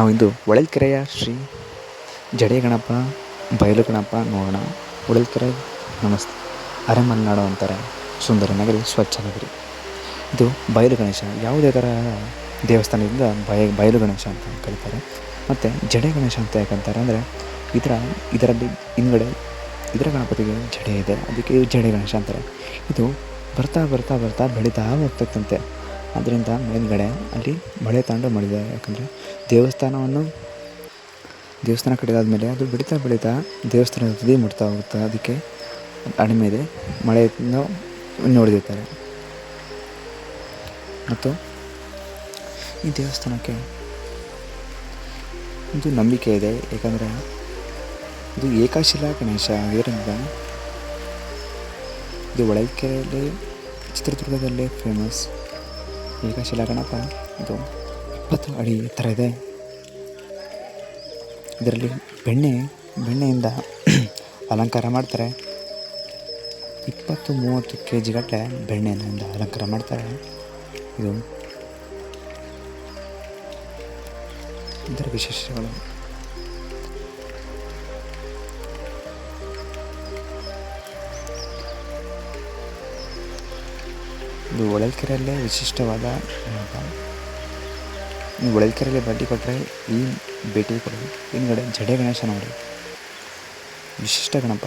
ನಾವಿಂದು ಹೊಳಲ್ಕೆರೆಯ ಶ್ರೀ ಜಡೆ ಗಣಪ ಬಯಲು ಗಣಪ ನೋಡೋಣ. ಹೊಳಲ್ಕೆರೆ ನಮಸ್ತೆ. ಅರೆಮಲೆನಾಡು ಅಂತಾರೆ. ಸುಂದರ ನಗರಿ, ಸ್ವಚ್ಛ ನಗರಿ. ಇದು ಬಯಲು ಗಣೇಶ. ಯಾವುದೇ ಥರ ದೇವಸ್ಥಾನದಿಂದ ಬಯ, ಬಯಲು ಗಣೇಶ ಅಂತ ಕರೀತಾರೆ. ಮತ್ತು ಜಡೆ ಗಣೇಶ ಅಂತ ಯಾಕಂತಾರೆ ಅಂದರೆ, ಇದರ, ಇದರಲ್ಲಿ ಹಿಂದ್ಗಡೆ ಇದರ ಗಣಪತಿಗೆ ಜಡೆ ಇದೆ. ಅದಕ್ಕೆ ಜಡೆ ಗಣೇಶ ಅಂತಾರೆ. ಇದು ಬರ್ತಾ ಬರ್ತಾ ಬರ್ತಾ ಬೆಳೀತಾ ಹೋಗ್ತಕ್ಕಂತೆ. ಅದರಿಂದ ಮೇಲುಗಡೆ ಅಲ್ಲಿ ಮಳೆ ತಾಂಡ ಮಾಡಿದ್ದಾರೆ ಯಾಕಂದರೆ ದೇವಸ್ಥಾನವನ್ನು ದೇವಸ್ಥಾನ ಕಟ್ಟಿದಾದ್ಮೇಲೆ ಅದು ಬೆಳೀತಾ ಬೆಳೀತಾ ದೇವಸ್ಥಾನದ ತುದಿ ಮುಟ್ತಾ ಹೋಗುತ್ತೆ ಅದಕ್ಕೆ ಅಡಿಮೆ ಮೇಲೆ ಮಳೆಯನ್ನು ನೋಡಿದಿರ್ತಾರೆ ಮತ್ತು ಈ ದೇವಸ್ಥಾನಕ್ಕೆ ಒಂದು ನಂಬಿಕೆ ಇದೆ. ಏಕೆಂದರೆ ಇದು ಏಕಶಿಲಾ ಗಣೇಶ ಇದರಿಂದ ಇದು ಹೊಳಲ್ಕೆರೆಯಲ್ಲಿ ಚಿತ್ರದುರ್ಗದಲ್ಲೇ ಫೇಮಸ್ ಏಕಶಿಲಾ ಶಿಲಾಗಣಪ ಇದು ಇಪ್ಪತ್ತು ಅಡಿ ಎತ್ತರ ಇದೆ. ಇದರಲ್ಲಿ ಬೆಣ್ಣೆ, ಬೆಣ್ಣೆಯಿಂದ ಅಲಂಕಾರ ಮಾಡ್ತಾರೆ. ಇಪ್ಪತ್ತು ಮೂವತ್ತು ಕೆ ಜಿಗಟ್ಟಲೆ ಬೆಣ್ಣೆಯಿಂದ ಅಲಂಕಾರ ಮಾಡ್ತಾರೆ. ಇದು ಇದರ ವಿಶೇಷಗಳು ಇದು ಹೊಳಲ್ಕೆರೆಯಲ್ಲೇ ವಿಶಿಷ್ಟವಾದ ಗಣಪ ನೀವು ಹೊಳಲ್ಕೆರೆಯಲ್ಲಿ ಭೇಟಿ ಕೊಟ್ಟರೆ ಈ ಭೇಟಿ ಕೊಡಿ. ಹಿಂದ್ಗಡೆ ಜಡೆ ಗಣೇಶ ನೋಡಿ. ವಿಶಿಷ್ಟ ಗಣಪ.